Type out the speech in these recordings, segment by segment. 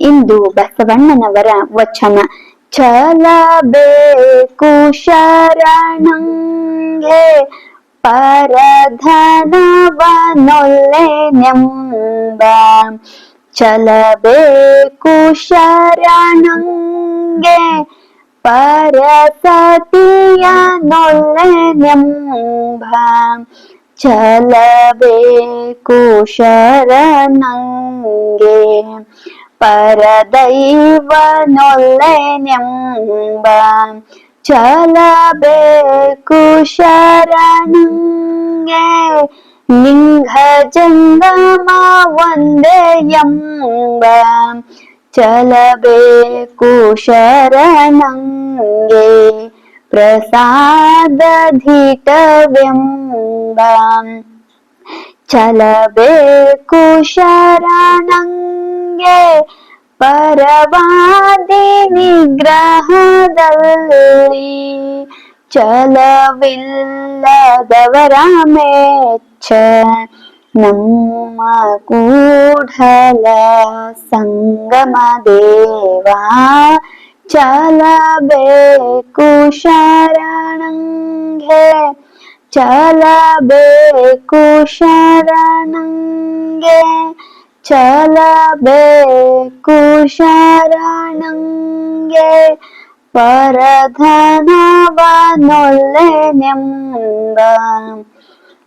ಇಂದು ಬಸವಣ್ಣನವರ ವಚನ. ಚಲಬೇಕು ಶರಣಂಗೆ ಪರಧನವನೊಲ್ಲೆನೆಂಬ ಚಲಬೇಕು ಶರಣಂಗೆ ಪರಸತಿಯ ನೊಲ್ಲೆನೆಂಬ ಚಲಬೇಕು ಶರಣಂಗೆ ಪರದೈವ ನೊಲ್ಲೆನೆಂಬ ಚಲಬೇಕು ಶರಣಂಗೆ. ಲಿಂಗ ಜಂಗಮ ಒಂದೇ ಎಂಬ ಚಲಬೇಕು ಶರಣಂಗೆ. ಪ್ರಸಾದಧಿಟವೆಂಬ ಚಲಬೇಕು ಶರಣಂಗೆ. ಪರವಾದಿ ನಿಗ್ರಹದಲ್ಲಿ ಚಲವಿಲ್ಲದವರ ಮೆಚ್ಚ ನಮ್ಮ ಕೂಢಲ ಸಂಗಮ ದೇವಾ ಚಲಬೇಕು ಶರಣಂಗೆ ಚಲಬೇಕು ಶರಣಂಗೆ ಚಲಬೇಕು ಶರಣಂಗೆ ಪರಧನವನೊಲ್ಲೆನೆಂಬ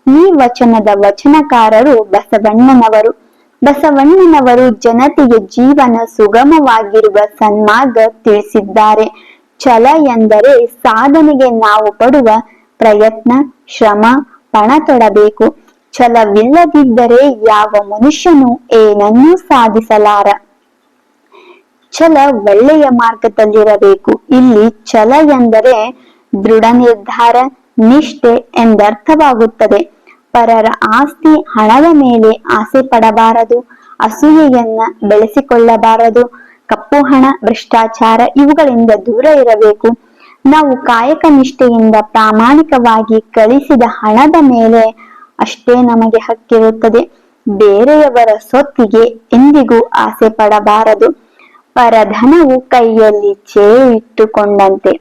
ಈ ವಚನದ ವಚನಕಾರರು ಬಸವಣ್ಣನವರು. ಬಸವಣ್ಣನವರು ಜನತೆಗೆ ಜೀವನ ಸುಗಮವಾಗಿರುವ ಸನ್ಮಾರ್ಗ ತಿಳಿಸಿದ್ದಾರೆ. ಛಲ ಎಂದರೆ ಸಾಧನೆಗೆ ನಾವು ಪಡುವ ಪ್ರಯತ್ನ, ಶ್ರಮ, ಪಣ ತೊಡಬೇಕು. ಛಲವಿಲ್ಲದಿದ್ದರೆ ಯಾವ ಮನುಷ್ಯನು ಏನನ್ನೂ ಸಾಧಿಸಲಾರ. ಛಲ ಒಳ್ಳೆಯ ಮಾರ್ಗದಲ್ಲಿರಬೇಕು. ಇಲ್ಲಿ ಛಲ ಎಂದರೆ ದೃಢ ನಿರ್ಧಾರ ನಿಷ್ಠೆ ಎಂದರ್ಥವಾಗುತ್ತದೆ. ಪರರ ಆಸ್ತಿ ಹಣದ ಮೇಲೆ ಆಸೆ ಪಡಬಾರದು ಅಸೂಯೆಯನ್ನ ಬೆಳೆಸಿಕೊಳ್ಳಬಾರದು, ಕಪ್ಪು ಹಣ, ಭ್ರಷ್ಟಾಚಾರ ಇವುಗಳಿಂದ ದೂರ ಇರಬೇಕು. ನಾವು ಕಾಯಕ ನಿಷ್ಠೆಯಿಂದ ಪ್ರಾಮಾಣಿಕವಾಗಿ ಗಳಿಸಿದ ಹಣದ ಮೇಲೆ ಅಷ್ಟೇ ನಮಗೆ ಹಕ್ಕಿರುತ್ತದೆ. ಬೇರೆಯವರ ಸೊತ್ತಿಗೆ ಎಂದಿಗೂ ಆಸೆ ಪಡಬಾರದು. ಪರಧನವು ಕೈಯಲ್ಲಿ ಚೇಳು ಇಟ್ಟುಕೊಂಡಂತೆ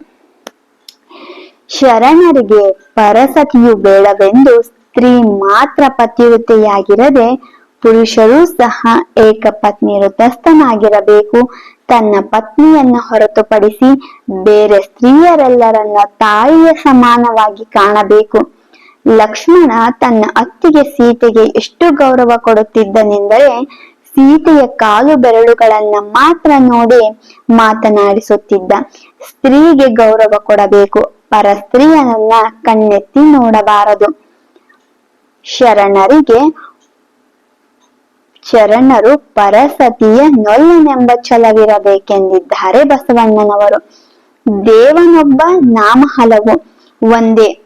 ಶರಣರಿಗೆ ಪರಸತಿಯು ಬೇಡವೆಂದು ಸ್ತ್ರೀ ಮಾತ್ರ ಪತಿವ್ರತೆಯಾಗಿರದೆ ಪುರುಷರೂ ಸಹ ಏಕಪತ್ನಿ ವೃತಸ್ಥನಾಗಿರಬೇಕು. ತನ್ನ ಪತ್ನಿಯನ್ನ ಹೊರತುಪಡಿಸಿ ಬೇರೆ ಸ್ತ್ರೀಯರೆಲ್ಲರನ್ನ ತಾಯಿಯ ಸಮಾನವಾಗಿ ಕಾಣಬೇಕು. ಲಕ್ಷ್ಮಣ ತನ್ನ ಅತ್ತಿಗೆ ಸೀತೆಗೆ ಎಷ್ಟು ಗೌರವ ಕೊಡುತ್ತಿದ್ದನೆಂದರೆ ಸೀತೆಯ ಕಾಲು ಬೆರಳುಗಳನ್ನ ಮಾತ್ರ ನೋಡಿ ಮಾತನಾಡಿಸುತ್ತಿದ್ದ. ಸ್ತ್ರೀಗೆ ಗೌರವ ಕೊಡಬೇಕು, ಪರ ಸ್ತ್ರೀಯನನ್ನ ಕಣ್ಣೆತ್ತಿ ನೋಡಬಾರದು. ಶರಣರಿಗೆ ಶರಣರು ಪರಸತಿಯ ನೊಲ್ಲನೆಂಬ ಛಲವಿರಬೇಕೆಂದಿದ್ದಾರೆ ಬಸವಣ್ಣನವರು. ದೇವನೊಬ್ಬ ನಾಮ ಹಲವು ಒಂದೇ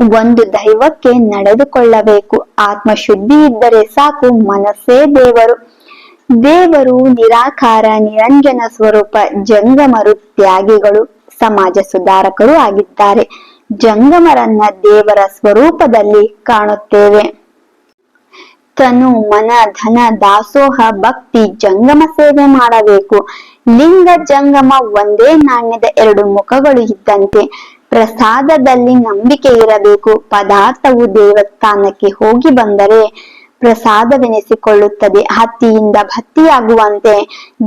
ಒಂದು ದೈವಕ್ಕೆ ನಡೆದುಕೊಳ್ಳಬೇಕು. ಆತ್ಮಶುದ್ಧಿ ಇದ್ದರೆ ಸಾಕು, ಮನಸ್ಸೇ ದೇವರು. ದೇವರು ನಿರಾಕಾರ, ನಿರಂಜನ ಸ್ವರೂಪ, ಜಂಗಮರು ತ್ಯಾಗಿಗಳು, ಸಮಾಜ ಸುಧಾರಕರು ಆಗಿದ್ದಾರೆ. ಜಂಗಮರನ್ನ ದೇವರ ಸ್ವರೂಪದಲ್ಲಿ ಕಾಣುತ್ತೇವೆ. ತನು, ಮನ, ಧನ, ದಾಸೋಹ, ಭಕ್ತಿ, ಜಂಗಮ ಸೇವೆ ಮಾಡಬೇಕು. ಲಿಂಗ ಜಂಗಮ ಒಂದೇ ನಾಣ್ಯದ ಎರಡು ಮುಖಗಳು ಇದ್ದಂತೆ. ಪ್ರಸಾದದಲ್ಲಿ ನಂಬಿಕೆ ಇರಬೇಕು. ಪದಾರ್ಥವು ದೇವಸ್ಥಾನಕ್ಕೆ ಹೋಗಿ ಬಂದರೆ ಪ್ರಸಾದವೆನಿಸಿಕೊಳ್ಳುತ್ತದೆ. ಹತ್ತಿಯಿಂದ ಭತ್ತಿಯಾಗುವಂತೆ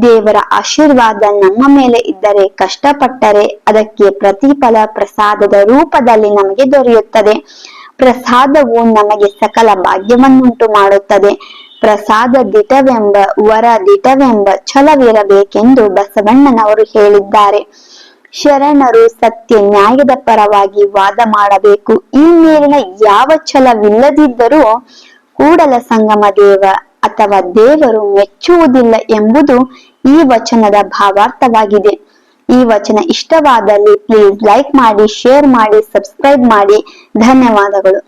ದೇವರ ಆಶೀರ್ವಾದ ನಮ್ಮ ಮೇಲೆ ಇದ್ದರೆ ಕಷ್ಟಪಟ್ಟರೆ ಅದಕ್ಕೆ ಪ್ರತಿಫಲ ಪ್ರಸಾದದ ರೂಪದಲ್ಲಿ ನಮಗೆ ದೊರೆಯುತ್ತದೆ. ಪ್ರಸಾದವು ನಮಗೆ ಸಕಲ ಭಾಗ್ಯವನ್ನುಂಟು ಮಾಡುತ್ತದೆ. ಪ್ರಸಾದ ದಿಟವೆಂಬ, ವರ ದಿಟವೆಂಬ ಛಲವಿರಬೇಕೆಂದು ಬಸವಣ್ಣನವರು ಹೇಳಿದ್ದಾರೆ. ಶರಣರು ಸತ್ಯ ನ್ಯಾಯದ ಪರವಾಗಿ ವಾದ ಮಾಡಬೇಕು. ಈ ಮೇಲಿನ ಯಾವ ಛಲವಿಲ್ಲದಿದ್ದರೂ ಕೂಡಲ ಸಂಗಮ ದೇವ ಅಥವಾ ದೇವರು ಮೆಚ್ಚುವುದಿಲ್ಲ ಎಂಬುದು ಈ ವಚನದ ಭಾವಾರ್ಥವಾಗಿದೆ. ಈ ವಚನ ಇಷ್ಟವಾದಲ್ಲಿ ಪ್ಲೀಸ್ ಲೈಕ್ ಮಾಡಿ ಶೇರ್ ಮಾಡಿ ಸಬ್ಸ್ಕ್ರೈಬ್ ಮಾಡಿ. ಧನ್ಯವಾದಗಳು.